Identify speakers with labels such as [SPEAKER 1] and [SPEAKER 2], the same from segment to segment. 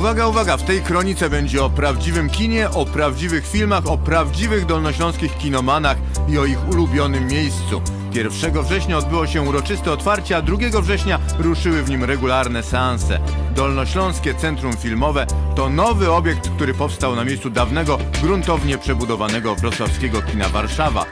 [SPEAKER 1] Uwaga, uwaga, w tej kronice będzie o prawdziwym kinie, o prawdziwych filmach, o prawdziwych dolnośląskich kinomanach i o ich ulubionym miejscu. 1 września odbyło się uroczyste otwarcie, a 2 września ruszyły w nim regularne seanse. Dolnośląskie Centrum Filmowe to nowy obiekt, który powstał na miejscu dawnego, gruntownie przebudowanego wrocławskiego kina Warszawa.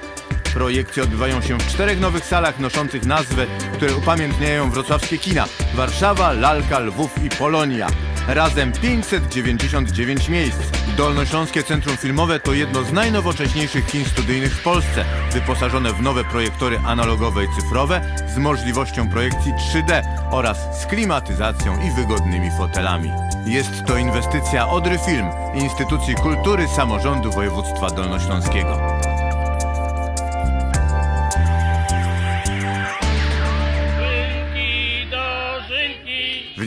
[SPEAKER 1] Projekcje odbywają się w czterech nowych salach noszących nazwy, które upamiętniają wrocławskie kina Warszawa, Lalka, Lwów i Polonia. Razem 599 miejsc. Dolnośląskie Centrum Filmowe to jedno z najnowocześniejszych kin studyjnych w Polsce, wyposażone w nowe projektory analogowe i cyfrowe z możliwością projekcji 3D oraz z klimatyzacją i wygodnymi fotelami. Jest to inwestycja Odry Film, instytucji kultury samorządu województwa dolnośląskiego.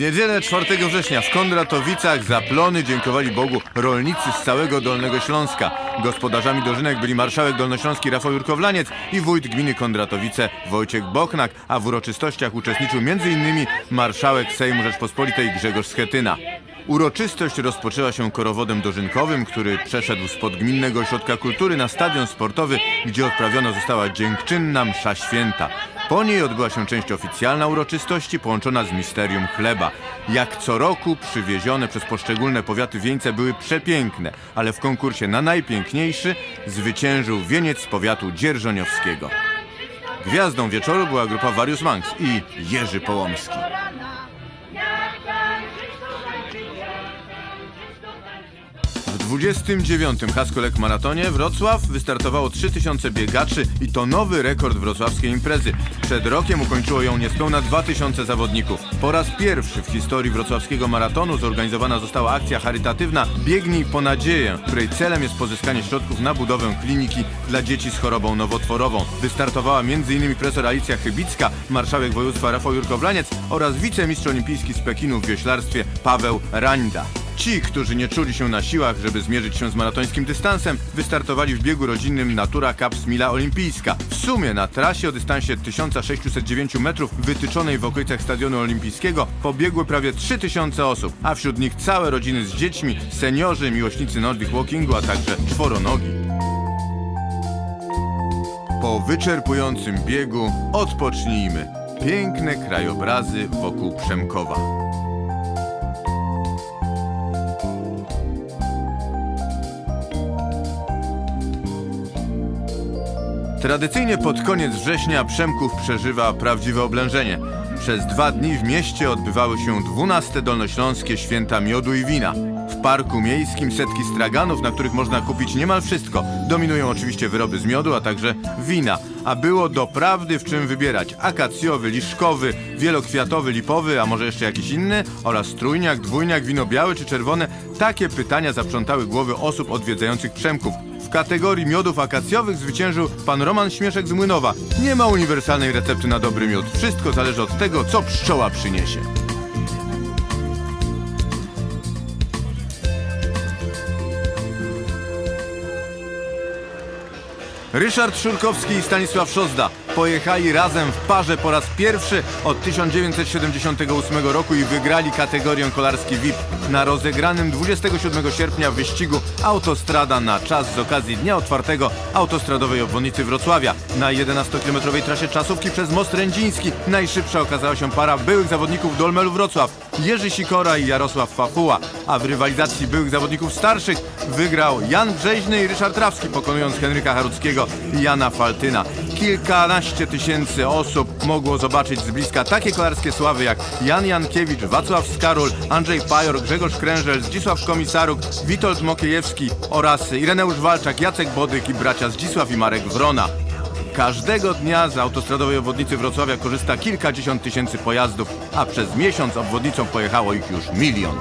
[SPEAKER 1] Niedzielę 4 września w Kondratowicach za plony dziękowali Bogu rolnicy z całego Dolnego Śląska. Gospodarzami dożynek byli marszałek dolnośląski Rafał Jurkowlaniec i wójt gminy Kondratowice Wojciech Bochnak, a w uroczystościach uczestniczył m.in. marszałek Sejmu Rzeczpospolitej Grzegorz Schetyna. Uroczystość rozpoczęła się korowodem dożynkowym, który przeszedł spod Gminnego Ośrodka Kultury na stadion sportowy, gdzie odprawiona została dziękczynna msza święta. Po niej odbyła się część oficjalna uroczystości połączona z misterium chleba. Jak co roku przywiezione przez poszczególne powiaty wieńce były przepiękne, ale w konkursie na najpiękniejszy zwyciężył wieniec z powiatu dzierżoniowskiego. Gwiazdą wieczoru była grupa Various Monks i Jerzy Połomski. 29. Haskolek Maratonie Wrocław wystartowało 3000 biegaczy i to nowy rekord wrocławskiej imprezy. Przed rokiem ukończyło ją niespełna 2000 zawodników. Po raz pierwszy w historii wrocławskiego maratonu zorganizowana została akcja charytatywna Biegnij po nadzieję, której celem jest pozyskanie środków na budowę kliniki dla dzieci z chorobą nowotworową. Wystartowała m.in. profesor Alicja Chybicka, marszałek województwa Rafał Jurkowlaniec oraz wicemistrz olimpijski z Pekinu w wioślarstwie Paweł Rańda. Ci, którzy nie czuli się na siłach, żeby zmierzyć się z maratońskim dystansem, wystartowali w biegu rodzinnym Natura Cups Mila Olimpijska. W sumie na trasie o dystansie 1609 metrów wytyczonej w okolicach Stadionu Olimpijskiego pobiegły prawie 3000 osób, a wśród nich całe rodziny z dziećmi, seniorzy, miłośnicy Nordic Walkingu, a także czworonogi. Po wyczerpującym biegu odpocznijmy. Piękne krajobrazy wokół Przemkowa. Tradycyjnie pod koniec września Przemków przeżywa prawdziwe oblężenie. Przez dwa dni w mieście odbywały się 12 dolnośląskie święta miodu i wina. W parku miejskim setki straganów, na których można kupić niemal wszystko. Dominują oczywiście wyroby z miodu, a także wina. A było doprawdy w czym wybierać. Akacjowy, liszkowy, wielokwiatowy, lipowy, a może jeszcze jakiś inny? Oraz trójniak, dwójniak, wino białe czy czerwone? Takie pytania zaprzątały głowy osób odwiedzających Przemków. W kategorii miodów akacjowych zwyciężył pan Roman Śmieszek z Młynowa. Nie ma uniwersalnej recepty na dobry miód. Wszystko zależy od tego, co pszczoła przyniesie. Ryszard Szurkowski i Stanisław Szozda pojechali razem w parze po raz pierwszy od 1978 roku i wygrali kategorię kolarski VIP na rozegranym 27 sierpnia wyścigu Autostrada na czas z okazji Dnia Otwartego Autostradowej Obwodnicy Wrocławia. Na 11-kilometrowej trasie czasówki przez Most Rędziński najszybsza okazała się para byłych zawodników Dolmelu Wrocław Jerzy Sikora i Jarosław Fafuła, a w rywalizacji byłych zawodników starszych wygrał Jan Brzeźny i Ryszard Rawski, pokonując Henryka Haruckiego i Jana Faltyna. Kilkanaście tysięcy osób mogło zobaczyć z bliska takie kolarskie sławy jak Jan Jankiewicz, Wacław Skarul, Andrzej Pajor, Grzegorz Krężel, Zdzisław Komisaruk, Witold Mokiejewski oraz Ireneusz Walczak, Jacek Bodyk i bracia Zdzisław i Marek Wrona. Każdego dnia z autostradowej obwodnicy Wrocławia korzysta kilkadziesiąt tysięcy pojazdów, a przez miesiąc obwodnicą pojechało ich już milion.